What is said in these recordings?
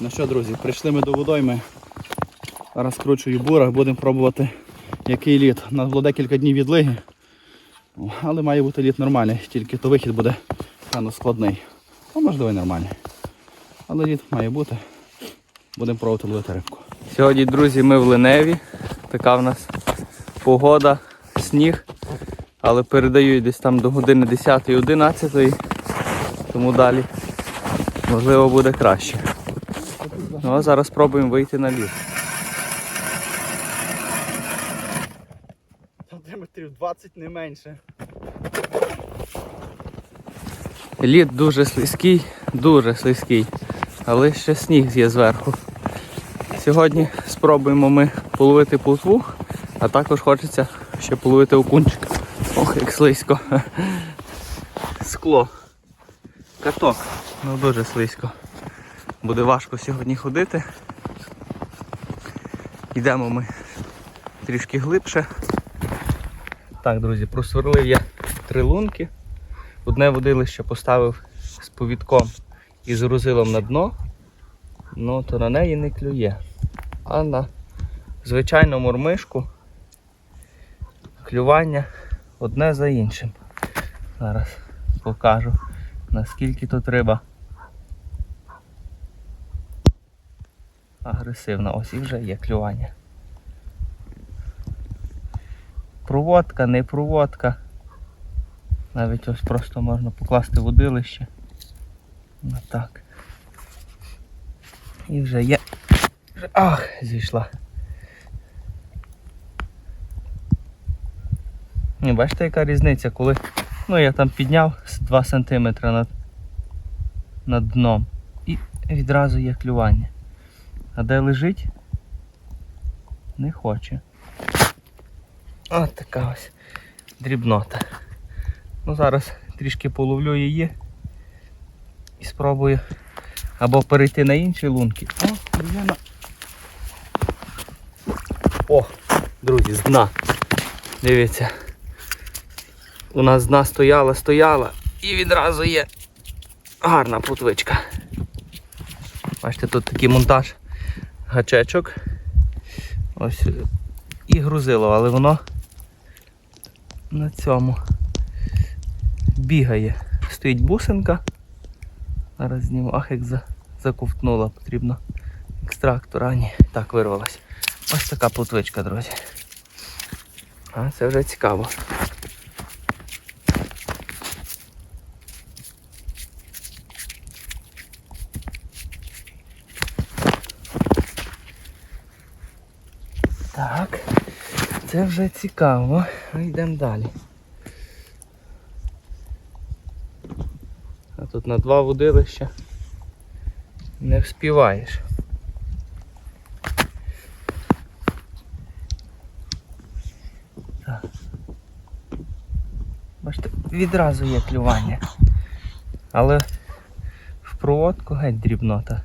Ну що, друзі, прийшли ми до водойми. Зараз скручую бурах, будемо пробувати який лід. У нас було декілька днів відлиги. Але має бути лід нормальний, тільки то вихід буде певно складний. А можливо і нормальний. Але лід має бути. Будемо пробувати ловити рибку. Сьогодні, друзі, ми в Леневі. Така в нас погода, сніг. Але передають десь там до години 10-11, тому далі можливо буде краще. Ну а зараз спробуємо вийти на лід. Сантиметрів 20 не менше. Лід дуже слизький, дуже слизький, але ще сніг є зверху. Сьогодні спробуємо ми половити плотву, а також хочеться ще половити окунчик. Ох, як слизько. Скло. Каток. Ну дуже слизько. Буде важко сьогодні ходити. Йдемо ми трішки глибше. Так, друзі, просверлив я три лунки. Одне водилище поставив з повідком і з грузилом на дно, ну то на неї не клює. А на звичайну мормишку клювання одне за іншим. Зараз покажу наскільки тут риба агресивна. Ось і вже є клювання. Проводка, не проводка. Навіть ось просто можна покласти водилище. Отак. І вже є. Ах, зійшла. Ні, бачите, яка різниця, коли ну, я там підняв 2 см над, над дном і відразу є клювання. А де лежить? Не хоче. От така ось дрібнота. Ну зараз трішки половлю її і спробую або перейти на інші лунки. О, дружина. О, друзі, з дна. Дивіться. У нас з дна стояла, стояла і відразу є гарна плотвичка. Бачите, тут такий монтаж гачечок. Ось і грузило, але воно на цьому бігає. Стоїть бусинка. Зараз зніму. Ах, як за, заковтнула, потрібно екстрактора. Ні, так вирвалась. Ось така плотвичка, друзі. А це вже цікаво. Так, це вже цікаво. А Йдемо далі. А тут на два водилища не вспіваєш. Бачите, відразу є клювання. Але в проводку геть дрібнота.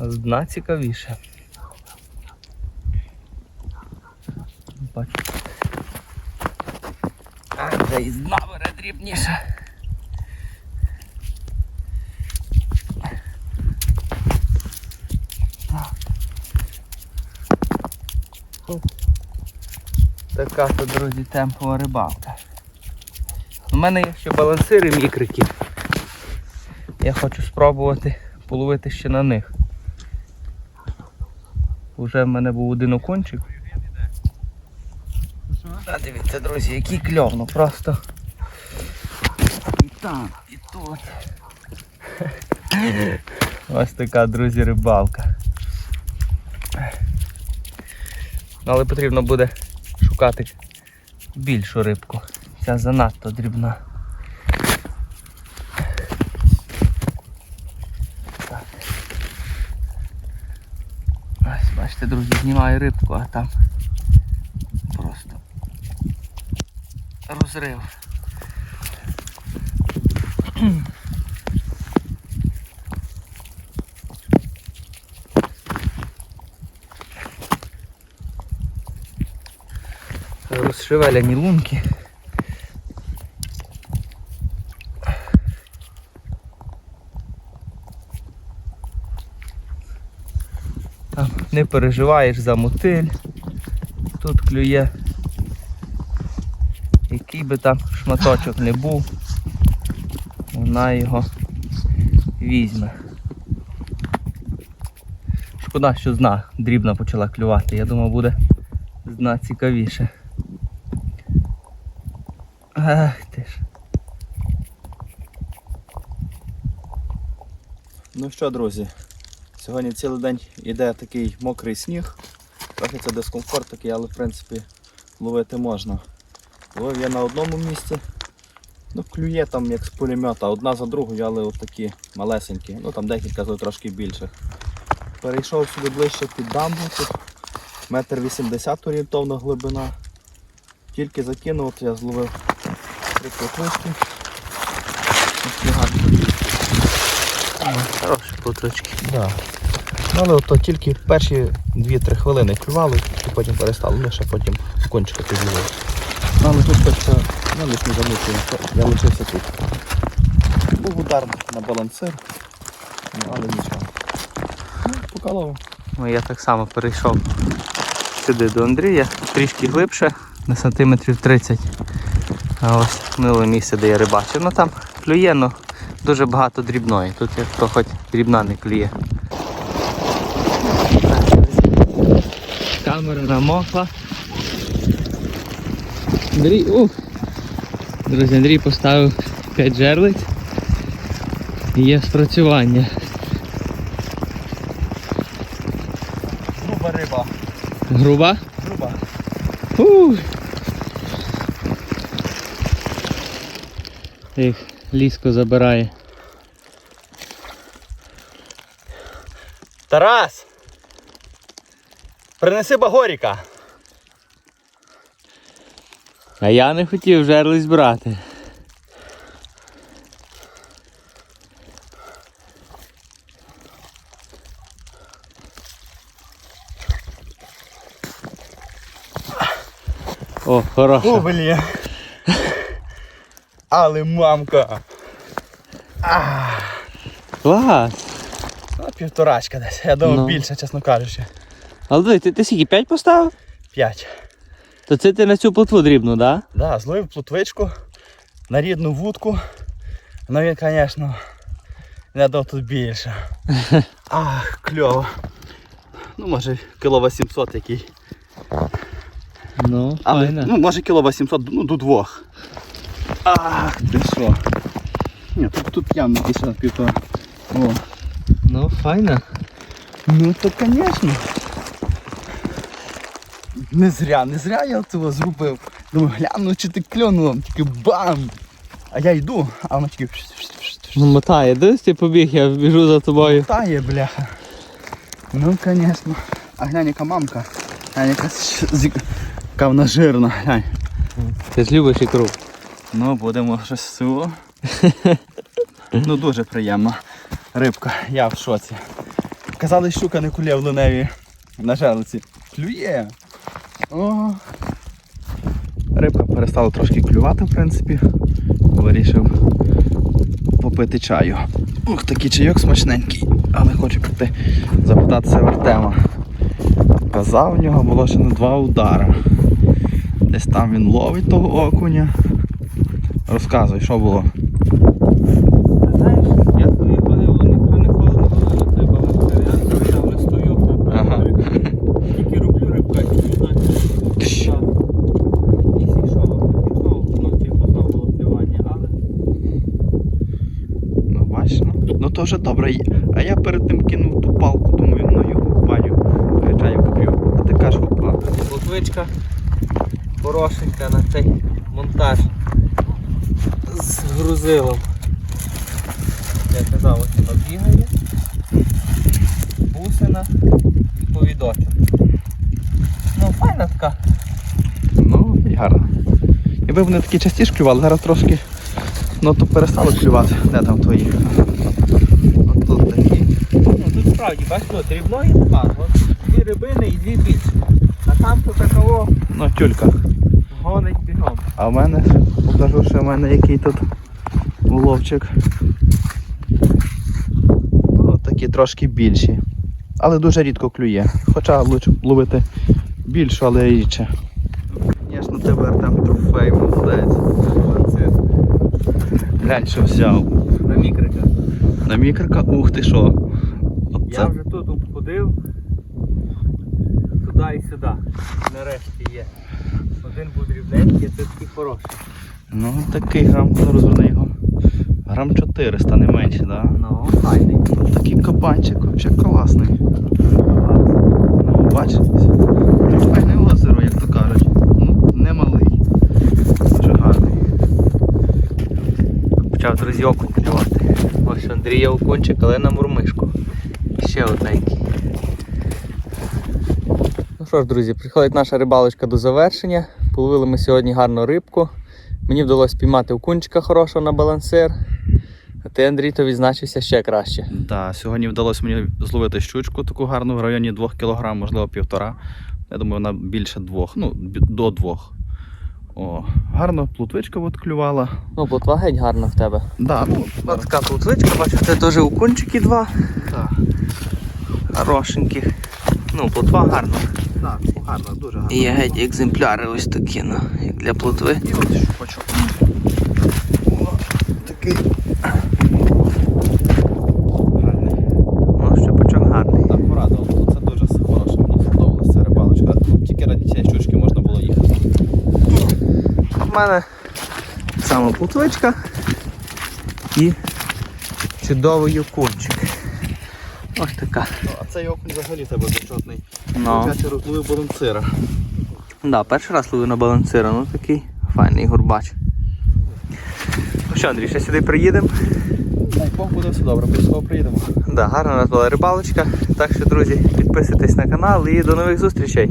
З дна цікавіше. Бачу. А вже із дна бере дрібніше. Така то, друзі, темпова рибалка. У мене є ще балансири мікрики. Я хочу спробувати половити ще на них. Уже в мене був один окунчик. А дивіться, друзі, який кльов, ну просто. І там, і тут. Ось така, друзі, рибалка. Але потрібно буде шукати більшу рибку. Ця занадто дрібна. Так. Ось, бачите, друзі, знімаю рибку, а там просто розрив. Розшевеляні лунки. Там не переживаєш за мотиль. Тут клює. Який би там шматочок не був, вона його візьме. Шкода, що зна дрібна почала клювати. Я думав, буде зна цікавіше. Ах ти ж. Ну що, друзі, сьогодні цілий день йде такий мокрий сніг. Трохи це дискомфорт такий, але в принципі ловити можна. Ловив я на одному місці. Ну, клює там як з пулемета, одна за другою, але от такі малесенькі. Ну там декілька трошки більших. Перейшов сюди ближче під дамбу, тут метр вісімдесят орієнтовна глибина. Тільки закинув, от я зловив три плотвички. Ось плоточки. Да. Ну, але то тільки перші 2-3 хвилини клювали, і потім перестали, ну ще потім кончика підлили. Ну, але тут хочеться, ну лиш не замучуємо, я лишився тут. Був удар на балансир, ну, але нічого. Ну, поколов. Ну, я так само перейшов сюди до Андрія, трішки глибше, на сантиметрів 30. А ось минуле місце, де я рибачив. Ну там клює, ну дуже багато дрібної. Тут як то хоч дрібна не клює. Камера намокла. Андрій, ух! Друзі, Андрій поставив 5 жерлиць. І є спрацювання. Груба риба. Груба? Груба. Ух. Їх ліско забирає. Тарас! Принеси багоріка. А я не хотів жерлиць брати. О, хороша. Бублі. Але мамка. А. Клас. Півторачка десь. Я думав Ну. більше, чесно кажучи. Але диви, ти, ти скільки 5 поставив? П'ять. То це ти на цю плотву дрібну, да? Да, зловив плотвичку на рідну вудку. Ну він, звісно, не дав тут більше. Ах, кльово. Ну, може, кіло 800 який. Ну, Але, файна. ну, може кіло 800, ну, до двох. Ах, ти що. Ні, тут, тут явно десь на півтора. О. Ну, файна. Ну, то, звісно. Не зря, не зря я цього зробив. Думаю, гляну, чи ти клюнуло, тільки бам! А я йду, а воно тільки Ну, мотає, десь ти побіг, я біжу за тобою. Тає, бляха. Ну, звісно. А глянь, яка мамка. Глянь, яка, з- з- яка вона жирна, глянь. Ти ж любиш ікру. Ну, будемо щось цього. ну, дуже приємно. Рибка, я в шоці. Казали, щука не кулє в луневі на жерлиці. Клює. О. Рибка перестала трошки клювати, в принципі. Вирішив попити чаю. Ух, такий чайок смачненький. Але хочу піти запитатися в Артема. Казав, у нього було ще на два удари. Десь там він ловить того окуня. Розказуй, що було. Знаєш, я коли коли ніколи ніколи не говорю, треба вести. Я там не стою, Ага. тільки роблю рибка, не знаю. І зійшов, а потім знову вночі знову було плювання, але Ну бачиш, вже добре. А я перед тим кинув ту палку, думаю, ну його в баню чаю поп'ю. А ти кажеш, опа. Лотвичка хорошенька на цей монтаж з грузилом. Я казав, ось вона бігає, бусина і повідочок. Ну, файна така. Ну, і гарно. Якби вони такі частіше клювали, зараз трошки ну то перестали клювати. Де там твої? От тут такі. Ну, тут справді, бачите, от дрібної нема. Дві рибини і дві більші. А там то такого Ну, тюлька. гонить бігом. А в мене, покажу, що в мене який тут уловчик. Ну, такі трошки більші. але дуже рідко клює. Хоча лучше ловити більше, але рідше. Звісно, тебе Артем трофей, молодець. Глянь, що взяв. На мікрика. На мікрока, ух ти що. Я вже тут обходив туди і сюди. Нарешті є. Один був дрібненький, а це такий хороший. Ну такий грам, розверни його. Грам 400, не менше, так? Да? Ну, файний. Такий кабанчик взагалі класний. Ну, бачиш, трофейне озеро, як то кажуть. Ну, не малий. Дуже гарний. Почав друзі окунь клювати. Ось у Андрія окунчик, але на мурмишку. Ще одненький. Ну що ж, друзі, приходить наша рибалочка до завершення. Половили ми сьогодні гарну рибку. Мені вдалося піймати окунчика хорошого на балансир. А ти, Андрій, то відзначився ще краще. Да, сьогодні вдалося мені зловити щучку таку гарну в районі 2 кг, можливо, півтора. Я думаю, вона більше двох, ну, до двох. О, гарно плутвичка от клювала. Ну, плотва геть гарна в тебе. Да, ну, така плотвичка, бачу, це теж окунчики два. так, Хорошеньких. Ну, плотва гарна. так, гарно, дуже гарно. І є геть екземпляри ось такі, ну, як для плотви. І от щупачок. О, такий. Ну, гарний. Так, порадував. Тут це дуже хороше, мені сподобалася рибалочка. Тільки раді цієї щучки можна було їхати. В мене саме плотвичка і чудовий окунчик. Ось така. А цей окунь взагалі тебе зачетний. Ну, Опять розловив балансира. да, перший раз ловив на балансира, ну такий файний горбач. Ну що, Андрій, ще сюди приїдемо. Дай Бог буде все добре, обов'язково приїдемо. Да, гарна у нас була рибалочка. Так що, друзі, підписуйтесь на канал і до нових зустрічей.